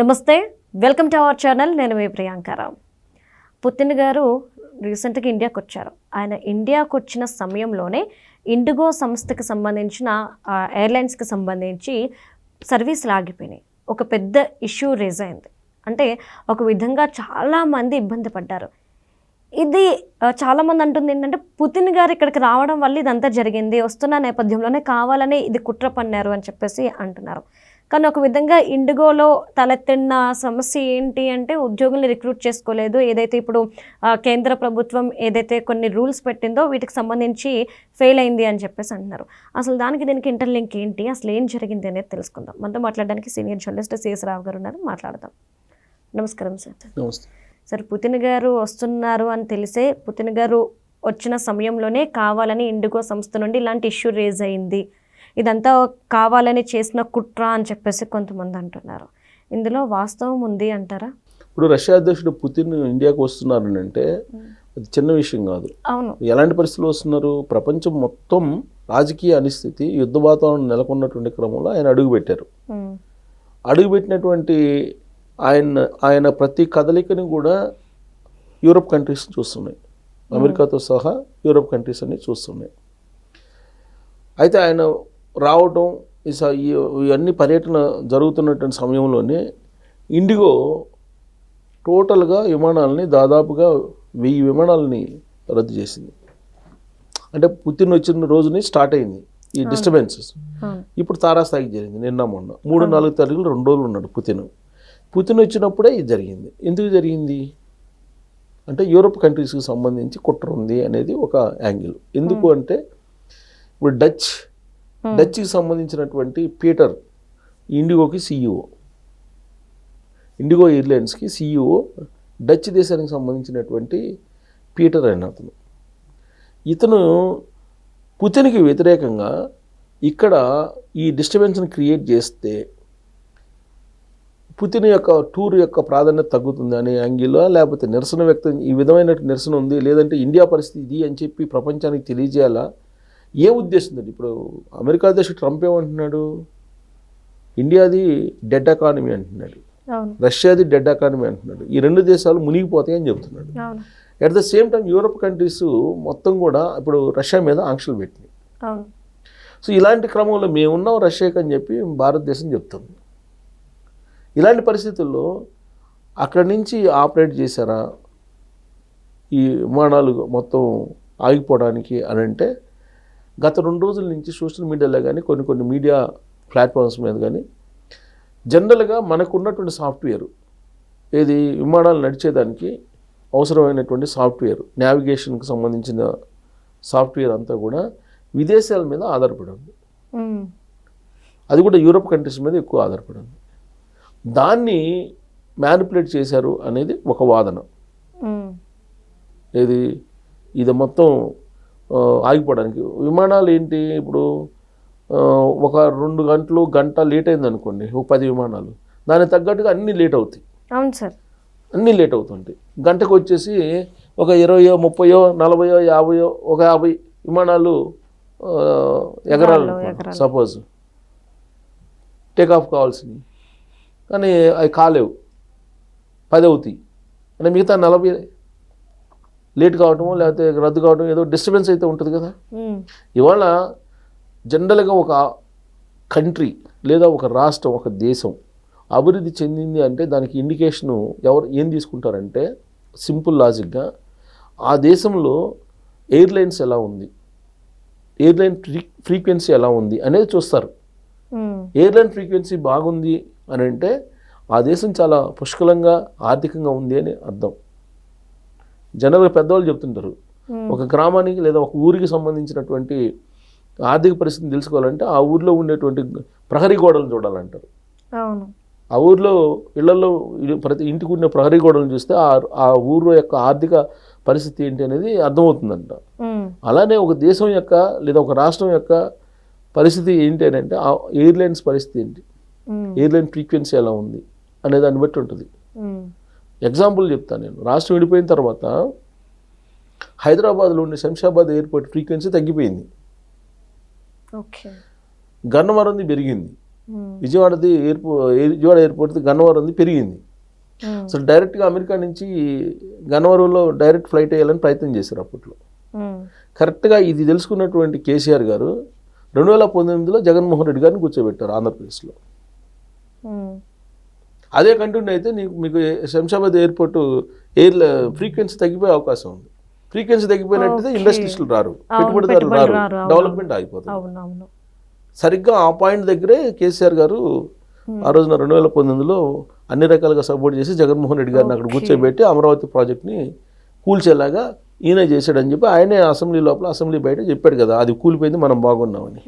నమస్తే welcome to our channel. నేను మీ Priyanka Rao Putin గారు రీసెంట్గా ఇండియాకి వచ్చారు. ఆయన ఇండియాకు వచ్చిన సమయంలోనే ఇండిగో సంస్థకి సంబంధించిన ఎయిర్లైన్స్కి సంబంధించి సర్వీసులు ఆగిపోయినాయి. ఒక పెద్ద ఇష్యూ రేజ్ అయింది. అంటే ఒక విధంగా చాలామంది ఇబ్బంది పడ్డారు. ఇది చాలామంది అంటుంది ఏంటంటే పుతిన్ గారు ఇక్కడికి రావడం వల్ల ఇదంతా జరిగింది వస్తున్న నేపథ్యంలోనే కావాలని ఇది కుట్ర పన్నారు అని చెప్పేసి అంటున్నారు. కానీ ఒక విధంగా ఇండిగోలో తలెత్తిన సమస్య ఏంటి అంటే ఉద్యోగుల్ని రిక్రూట్ చేసుకోలేదు. ఏదైతే ఇప్పుడు కేంద్ర ప్రభుత్వం ఏదైతే కొన్ని రూల్స్ పెట్టిందో వీటికి సంబంధించి ఫెయిల్ అయింది అని చెప్పేసి అంటున్నారు. అసలు దానికి దీనికి ఇంటర్లింక్ ఏంటి? అసలు ఏం జరిగింది అనేది తెలుసుకుందాం. మనతో మాట్లాడడానికి సీనియర్ జర్నలిస్ట్ సిఎస్ రావు గారు ఉన్నారు. మాట్లాడదాం. నమస్కారం సార్. నమస్తే. సార్ పుతిన్ గారు వస్తున్నారు అని తెలిసే పుతిన్ గారు వచ్చిన సమయంలోనే కావాలని ఇండిగో సంస్థ నుండి ఇలాంటి ఇష్యూ రేజ్ అయింది. ఇదంతా కావాలని చేసిన కుట్ర అని చెప్పేసి కొంతమంది అంటున్నారు. ఇందులో వాస్తవం ఉంది అంటారా? ఇప్పుడు రష్యా అధ్యక్షుడు పుతిన్ ఇండియాకు వస్తున్నారని అంటే అది చిన్న విషయం కాదు. అవును. ఎలాంటి పరిస్థితులు వస్తున్నారు? ప్రపంచం మొత్తం రాజకీయ అనిస్థితి యుద్ధ వాతావరణం నెలకొన్నటువంటి క్రమంలో ఆయన అడుగుపెట్టారు అడుగుపెట్టినటువంటి ఆయన ఆయన ప్రతి కదలికని కూడా యూరోప్ కంట్రీస్ చూస్తున్నాయి. అమెరికాతో సహా యూరోప్ కంట్రీస్ అన్ని చూస్తున్నాయి. అయితే ఆయన రావటం ఇవన్నీ పర్యటన జరుగుతున్నటువంటి సమయంలోనే ఇండిగో టోటల్గా విమానాలని దాదాపుగా వెయ్యి విమానాలని రద్దు చేసింది. అంటే పుతిన్ వచ్చిన రోజుని స్టార్ట్ అయింది ఈ డిస్టర్బెన్సెస్. ఇప్పుడు తారాస్థాయికి జరిగింది నిన్న మొన్న. మూడు నాలుగు తారీఖులు రెండు రోజులు ఉన్నాడు పుతిన్. పుతిన్ వచ్చినప్పుడే ఇది జరిగింది. ఎందుకు జరిగింది? అంటే యూరోప్ కంట్రీస్కి సంబంధించి కుట్ర ఉంది అనేది ఒక యాంగిల్. ఎందుకు అంటే ఇప్పుడు డచ్ Hmm. డచ్కి సంబంధించినటువంటి పీటర్ ఇండిగోకి సీఈఓ ఇండిగో ఎయిర్లైన్స్కి సీఈఓ డచ్ దేశానికి సంబంధించినటువంటి పీటర్ అయిన అతను. ఇతను పుతిన్కి వ్యతిరేకంగా ఇక్కడ ఈ డిస్టర్బెన్స్ని క్రియేట్ చేస్తే పుతిన్ యొక్క టూర్ యొక్క ప్రాధాన్యత తగ్గుతుంది అనే యాంగిల్లో లేకపోతే నిరసన వ్యక్తం ఈ విధమైన నిరసన ఉంది లేదంటే ఇండియా పరిస్థితి ఇది అని చెప్పి ప్రపంచానికి తెలియజేయాలా? ఏ ఉద్దేశంతో ఇప్పుడు అమెరికా అధ్యక్షుడు ట్రంప్ ఏమంటున్నాడు? ఇండియాది డెడ్ ఎకానమీ అంటున్నాడు. రష్యాది డెడ్ ఎకానమీ అంటున్నాడు. ఈ రెండు దేశాలు మునిగిపోతాయని చెప్తున్నాడు అవును. At the same time Europe countries మొత్తం కూడా ఇప్పుడు రష్యా మీద ఆంక్షలు పెట్టినాయి. సో ఇలాంటి క్రమంలో మేమున్నాం రష్యాకి అని చెప్పి భారతదేశం చెప్తుంది ఇలాంటి పరిస్థితుల్లో అక్కడి నుంచి ఆపరేట్ చేశారా? ఈ విమానాలు మొత్తం ఆగిపోవడానికి అని అంటే గత రెండు రోజుల నుంచి సోషల్ మీడియాలో కానీ కొన్ని కొన్ని మీడియా ప్లాట్ఫామ్స్ మీద కానీ జనరల్గా మనకున్నటువంటి సాఫ్ట్వేర్ ఏది విమానాలు నడిచేదానికి అవసరమైనటువంటి సాఫ్ట్వేర్ నావిగేషన్కి సంబంధించిన సాఫ్ట్వేర్ అంతా కూడా విదేశాల మీద ఆధారపడి ఉంది అది కూడా యూరోప్ కంట్రీస్ మీద ఎక్కువ ఆధారపడి ఉంది దాన్ని మ్యానిపులేట్ చేశారు అనేది ఒక వాదన. ఏది? ఇది మొత్తం ఆగిపోవడానికి. విమానాలు ఏంటి? ఇప్పుడు ఒక రెండు గంటలు గంట లేట్ అయింది అనుకోండి ఒక పది విమానాలు. దానికి తగ్గట్టుగా అన్నీ లేట్ అవుతాయి. అవును సార్. అన్నీ లేట్ అవుతుంటాయి. గంటకు వచ్చేసి ఒక ఇరవయో ముప్పయో నలభయో యాభయో ఒక యాభై విమానాలు ఎగరాలి. సపోజ్ టేక్ ఆఫ్ కావాల్సినవి. కానీ అవి కాలేవు. పది అవుతాయి. అంటే మిగతా నలభై లేట్ కావటమో లేకపోతే రద్దు కావటం ఏదో డిస్టర్బెన్స్ అయితే ఉంటుంది కదా. ఇవాళ జనరల్గా ఒక కంట్రీ లేదా ఒక రాష్ట్రం ఒక దేశం అభివృద్ధి చెందింది అంటే దానికి ఇండికేషను ఎవరు ఏం తీసుకుంటారంటే సింపుల్ లాజిక్గా ఆ దేశంలో ఎయిర్లైన్స్ ఎలా ఉంది ఎయిర్లైన్ ఫ్రీ ఫ్రీక్వెన్సీ ఎలా ఉంది అనేది చూస్తారు. ఎయిర్లైన్ ఫ్రీక్వెన్సీ బాగుంది అని అంటే ఆ దేశం చాలా పుష్కలంగా ఆర్థికంగా ఉంది అని అర్థం. జనరల్గా పెద్దవాళ్ళు చెప్తుంటారు. ఒక గ్రామానికి లేదా ఒక ఊరికి సంబంధించినటువంటి ఆర్థిక పరిస్థితిని తెలుసుకోవాలంటే ఆ ఊర్లో ఉండేటువంటి ప్రహరీ గోడలు చూడాలంటారు. అవును. ఆ ఊర్లో ఇళ్ళలో ప్రతి ఇంటికి ఉన్న ప్రహరీ గోడలను చూస్తే ఆ ఆ ఊరు యొక్క ఆర్థిక పరిస్థితి ఏంటి అనేది అర్థమవుతుందంట. అలానే ఒక దేశం యొక్క లేదా ఒక రాష్ట్రం యొక్క పరిస్థితి ఏంటి అని అంటే ఆ ఎయిర్లైన్స్ పరిస్థితి ఏంటి? ఎయిర్లైన్ ఫ్రీక్వెన్సీ ఎలా ఉంది? అనే దాన్ని బట్టి ఉంటుంది. ఎగ్జాంపుల్ చెప్తాను నేను. రాష్ట్రం విడిపోయిన తర్వాత హైదరాబాద్లో ఉండే శంషాబాద్ ఎయిర్పోర్ట్ ఫ్రీక్వెన్సీ తగ్గిపోయింది. ఓకే గన్నవరంది పెరిగింది. ఉమ్, విజయవాడది ఎయిర్పోర్ట్ విజయవాడ ఎయిర్పోర్ట్ గన్నవరంది పెరిగింది. ఉమ్, అసలు డైరెక్ట్గా అమెరికా నుంచి గన్నవరంలో డైరెక్ట్ ఫ్లైట్ వేయాలని ప్రయత్నం చేశారు అప్పట్లో. కరెక్ట్గా ఇది తెలుసుకున్నటువంటి కేసీఆర్ గారు రెండు వేల పంతొమ్మిదిలో జగన్మోహన్ రెడ్డి గారిని కూర్చోబెట్టారు ఆంధ్రప్రదేశ్లో. అదే కంటిన్యూ అయితే నీకు మీకు శంషాబాద్ ఎయిర్పోర్ట్ ఎయిర్ ఫ్రీక్వెన్సీ తగ్గిపోయే అవకాశం ఉంది. ఫ్రీక్వెన్సీ తగ్గిపోయినట్టయితే. ఇండస్ట్రీస్లు రారు. పెట్టుబడిదారులు పెట్టుబడి రారు. డెవలప్మెంట్ ఆగిపోతుంది. సరిగ్గా ఆ పాయింట్ దగ్గరే కేసీఆర్ గారు ఆ రోజున రెండు వేల పంతొమ్మిదిలో అన్ని రకాలుగా సపోర్ట్ చేసి జగన్మోహన్ రెడ్డి గారిని అక్కడ. కూర్చోబెట్టి అమరావతి ప్రాజెక్ట్ని కూల్చేలాగా ఈయన చేశాడని చెప్పి ఆయనే అసెంబ్లీ లోపల అసెంబ్లీ బయట చెప్పాడు కదా అది కూలిపోయింది మనం బాగున్నామని.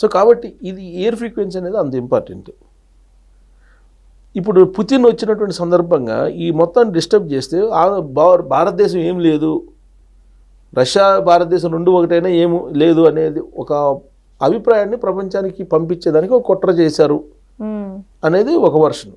సో కాబట్టి ఇది ఎయిర్ ఫ్రీక్వెన్సీ అనేది అంత ఇంపార్టెంట్. ఇప్పుడు పుతిన్ వచ్చినటువంటి సందర్భంగా ఈ మొత్తాన్ని డిస్టర్బ్ చేస్తే భారతదేశం ఏం లేదు. రష్యా భారతదేశం రెండు ఒకటైనా ఏం లేదు అనేది ఒక అభిప్రాయాన్ని ప్రపంచానికి పంపించేదానికి ఒక కుట్ర చేశారు అనేది ఒక వర్షన్.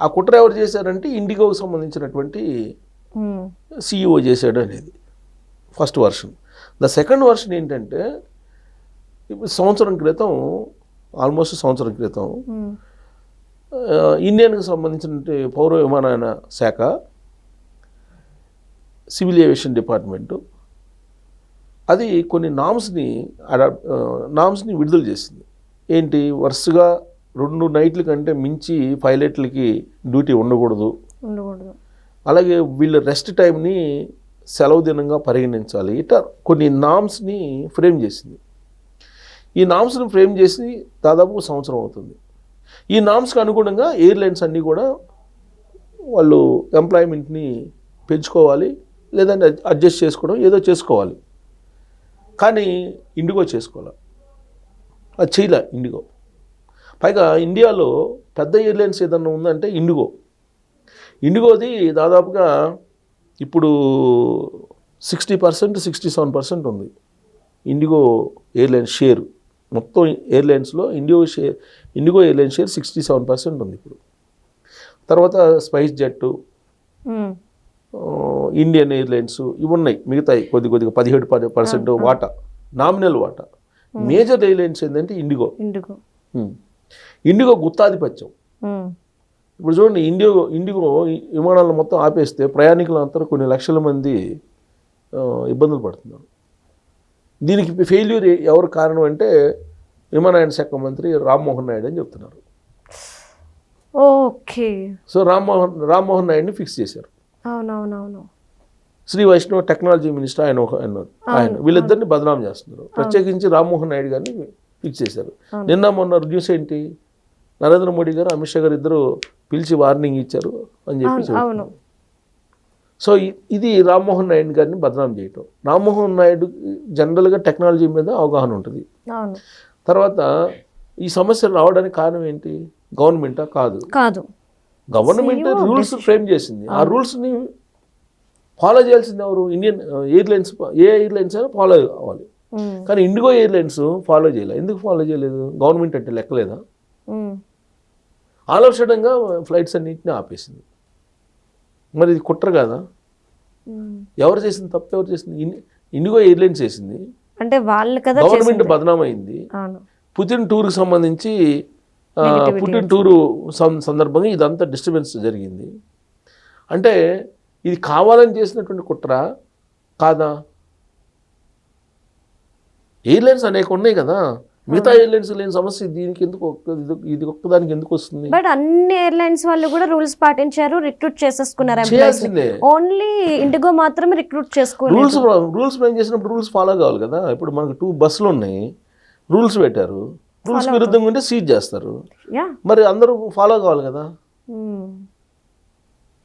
ఆ కుట్ర ఎవరు చేశారంటే ఇండిగోకి సంబంధించినటువంటి సిఇఓ చేశాడు అనేది first version. The second version ఏంటంటే ఇప్పుడు సంవత్సరం క్రితం ఆల్మోస్ట్ సంవత్సరం క్రితం ఇండియన్కి సంబంధించిన పౌర విమానయాన శాఖ సివిల్ ఏవియేషన్ డిపార్ట్మెంటు అది కొన్ని నామ్స్ని అడాప్ట్ నామ్స్ని విడుదల చేసింది. ఏంటి? వరుసగా రెండు నైట్ల కంటే మించి పైలట్లకి డ్యూటీ ఉండకూడదు. ఉండకూడదు. అలాగే వీళ్ళ రెస్ట్ టైంని సెలవు దినంగా పరిగణించాలి ఇట్లా కొన్ని నామ్స్ని ఫ్రేమ్ చేసింది. ఈ నామ్స్ని ఫ్రేమ్ చేసి దాదాపు సంవత్సరం అవుతుంది. ఈ నామ్స్కి అనుగుణంగా ఎయిర్లైన్స్ అన్నీ కూడా వాళ్ళు ఎంప్లాయ్మెంట్ని పెంచుకోవాలి లేదంటే అడ్జస్ట్ చేసుకోవడం ఏదో చేసుకోవాలి. కానీ ఇండిగో చేసుకోవాలి? అది చేయలే ఇండిగో. పైగా ఇండియాలో పెద్ద ఎయిర్లైన్స్ ఏదన్నా ఉందంటే ఇండిగో. ఇండిగోది దాదాపుగా ఇప్పుడు sixty percent sixty seven percent ఉంది. IndiGo airlines share. మొత్తం ఎయిర్లైన్స్లో IndiGo share IndiGo airlines share sixty seven percent ఉంది ఇప్పుడు. తర్వాత SpiceJet um, Indian airlines ఇవి ఉన్నాయి మిగతాయి కొద్ది కొద్దిగా పదిహేడు పది పర్సెంట్ వాటా నామినల్ వాటా. మేజర్ ఎయిర్లైన్స్ ఏంటంటే ఇండిగో. ఇండిగో. ఇండిగో గుత్తాధిపత్యం. ఇప్పుడు చూడండి ఇండిగో ఇండిగో విమానాలను మొత్తం ఆపేస్తే ప్రయాణికులంతా కొన్ని లక్షల మంది ఇబ్బందులు పడుతున్నారు. దీనికి ఫెయిల్యూర్ ఎవరు కారణం అంటే విమానయాన శాఖ మంత్రి రామ్మోహన్ నాయుడు అని చెప్తున్నారు. ఓకే. సో రామ్మోహన్ రామ్మోహన్ నాయుడిని ఫిక్స్ చేశారు. అవునవునవును. శ్రీ వైష్ణవ్ టెక్నాలజీ మినిస్టర్ ఆయన ఒక ఆయన ఆయన వీళ్ళిద్దరిని బదనాం చేస్తున్నారు. ప్రత్యేకించి రామ్మోహన్ నాయుడు గారిని ఫిక్స్ చేశారు. నిన్న మొన్న న్యూస్ ఏంటి? నరేంద్ర మోడీ గారు అమిత్ షా గారు ఇద్దరు పిలిచి వార్నింగ్ ఇచ్చారు అని చెప్పి సో ఇది రామ్మోహన్ నాయుడు గారిని బదనాం చేయటం. రామ్మోహన్ నాయుడు జనరల్గా టెక్నాలజీ మీద అవగాహన ఉంటుంది. తర్వాత ఈ సమస్య రావడానికి కారణం ఏంటి? గవర్నమెంటా? కాదు. కాదు. గవర్నమెంట్ రూల్స్ ఫ్రేమ్ చేసింది. ఆ రూల్స్ని ఫాలో చేయాల్సింది ఎవరు? ఇండియన్ ఎయిర్లైన్స్ ఏ ఎయిర్లైన్స్ అయినా ఫాలో అవ్వాలి. కానీ ఇండిగో ఎయిర్లైన్స్ ఫాలో చేయలేదు ఎందుకు ఫాలో చేయలేదు? గవర్నమెంట్ అంటే లెక్కలేదా? ఉమ్, ఆల్ ఆఫ్ సడన్గా ఫ్లైట్స్ అన్నింటినీ ఆపేసింది. మరి ఇది కుట్ర కాదా. ఎవరు చేసింది తప్పు? ఎవరు చేసింది? ఇండిగో ఎయిర్లైన్స్ చేసింది. అంటే వాళ్ళు కదా గవర్నమెంట్. బదనాం అయింది పుతిన్ టూర్కి సంబంధించి పుతిన్ టూరు సందర్భంగా ఇదంతా డిస్టర్బెన్స్ జరిగింది. అంటే ఇది కావాలని చేసినటువంటి కుట్ర కాదా? ఎయిర్లైన్స్ అనేక ఉన్నాయి కదా. మిగతా ఎయిర్లైన్స్ లేని సమస్య దీనికి ఎందుకు ఇది- ఒక్కదానికి ఎందుకు వస్తుంది? బట్ అన్ని ఎయిర్లైన్స్ వాళ్ళు కూడా రూల్స్ పాటించారు రిక్రూట్ చేసేసుకున్నారు ఓన్లీ ఇండిగో మాత్రమే రిక్రూట్ చేసుకోలేదు రూల్స్ రూల్స్ ఫ్రేమ్ చేసినప్పుడు రూల్స్ ఫాలో కావాలి కదా. ఇప్పుడు మనకు టూ బస్సులు ఉన్నాయి రూల్స్ పెట్టారు. రూల్స్ విరుద్ధంగా ఉంటే సీజ్ చేస్తారు. మరి అందరూ ఫాలో కావాలి కదా.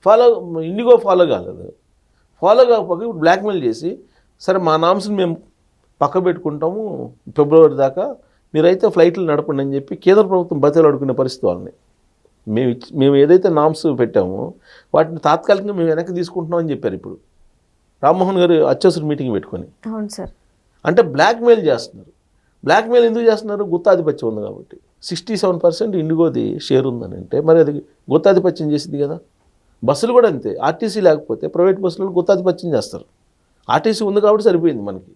ఫాలో ఇండిగో ఫాలో కాలేదు. ఫాలో కాకపోతే ఇప్పుడు బ్లాక్మెయిల్ చేసి సరే మా నామ్స్ని మేము పక్క పెట్టుకుంటాము ఫిబ్రవరి దాకా మీరైతే ఫ్లైట్లు నడపండి అని చెప్పి కేంద్ర ప్రభుత్వం బతిలు అడుకునే పరిస్థితి వాళ్ళని. మేము మేము ఏదైతే నామ్స్ పెట్టామో వాటిని తాత్కాలికంగా మేము వెనక్కి తీసుకుంటున్నాం అని చెప్పారు ఇప్పుడు. రామ్మోహన్ గారు అత్యవసర మీటింగ్ పెట్టుకొని. అవును సార్. అంటే బ్లాక్మెయిల్ చేస్తున్నారు. బ్లాక్మెయిల్ ఎందుకు చేస్తున్నారు? గుత్తాధిపత్యం ఉంది కాబట్టి. సిక్స్టీ సెవెన్ పర్సెంట్ ఇండిగోది షేర్ ఉందని అంటే మరి అది గుత్తాధిపత్యం చేసింది కదా. బస్సులు కూడా అంతే. ఆర్టీసీ లేకపోతే ప్రైవేట్ బస్సులు గుత్తాధిపత్యం చేస్తారు. ఆర్టీసీ ఉంది కాబట్టి సరిపోయింది మనకి.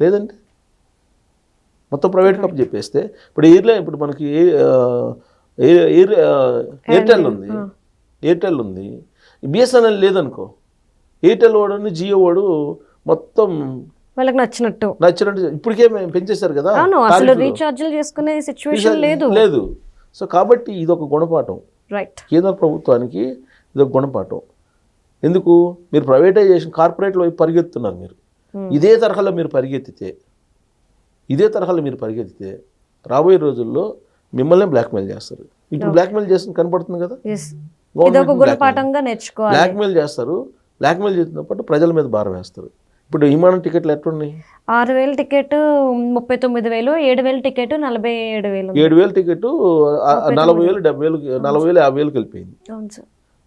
లేదంటే? మొత్తం ప్రైవేట్ కప్ చెప్పేస్తే ఇప్పుడు ఎయిర్లైన్ ఇప్పుడు మనకి ఎయిర్ ఎయిర్టెల్ ఉంది. ఎయిర్టెల్ ఉంది. బిఎస్ఎన్ఎల్ లేదనుకో. ఎయిర్టెల్ వాడు జియో వాడు మొత్తం వాళ్ళకి నచ్చినట్టు. నచ్చినట్టు ఇప్పటికే మేము పెంచేశారు కదా అసలు. రీఛార్జ్లు చేసుకునే సిచ్యువేషన్ లేదు. లేదు. సో కాబట్టి ఇది ఒక గుణపాఠం. రైట్ కేంద్ర ప్రభుత్వానికి ఇది ఒక గుణపాఠం. ఎందుకు? మీరు ప్రైవేటైజేషన్ కార్పొరేట్ల పరిగెత్తున్నారు మీరు. ఇదే తరహాలో మీరు పరిగెత్తితే ఇదే తరహాలో మీరు పరిగెత్తితే రాబోయే రోజుల్లో మిమ్మల్ని బ్లాక్మెయిల్ చేస్తారు. ఇప్పుడు బ్లాక్మెయిల్ చేస్తుంది కనపడుతుంది కదా? బ్లాక్మెయిల్ చేస్తారు. బ్లాక్మెయిల్ చేసిన పాటు ప్రజల మీద భారం వేస్తారు. ఇప్పుడు విమానం టికెట్లు ఎట్లున్నాయి? ఆరు వేలు టికెట్ ముప్పై తొమ్మిది వేలు ఏడు వేలు టికెట్ నలభై ఏడు వేలు ఏడు వేలు టికెట్ నలభై వేలు డెబ్బై వేలు నలభై వేలు యాభై వేలకు వెళ్ళిపోయింది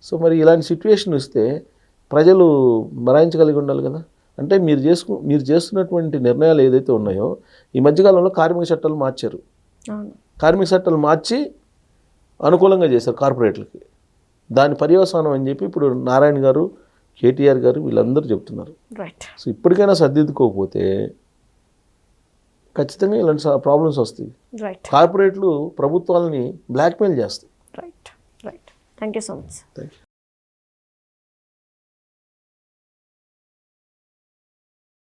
సో మరి ఇలాంటి సిచ్యువేషన్ వస్తే ప్రజలు మరాయించగలిగి ఉండాలి కదా? అంటే మీరు చేసుకు మీరు చేస్తున్నటువంటి నిర్ణయాలు ఏదైతే ఉన్నాయో ఈ మధ్యకాలంలో కార్మిక చట్టాలు మార్చారు. కార్మిక చట్టాలు మార్చి అనుకూలంగా చేశారు కార్పొరేట్లకి. దాని పర్యవసానం అని చెప్పి ఇప్పుడు నారాయణ గారు కేటీఆర్ గారు వీళ్ళందరూ చెప్తున్నారు. సో ఇప్పటికైనా సర్దిద్దుకోకపోతే ఖచ్చితంగా ఇలాంటి ప్రాబ్లమ్స్ వస్తాయి. రైట్ కార్పొరేట్లు ప్రభుత్వాలని బ్లాక్మెయిల్ చేస్తాయి. Right right thank you so much thank you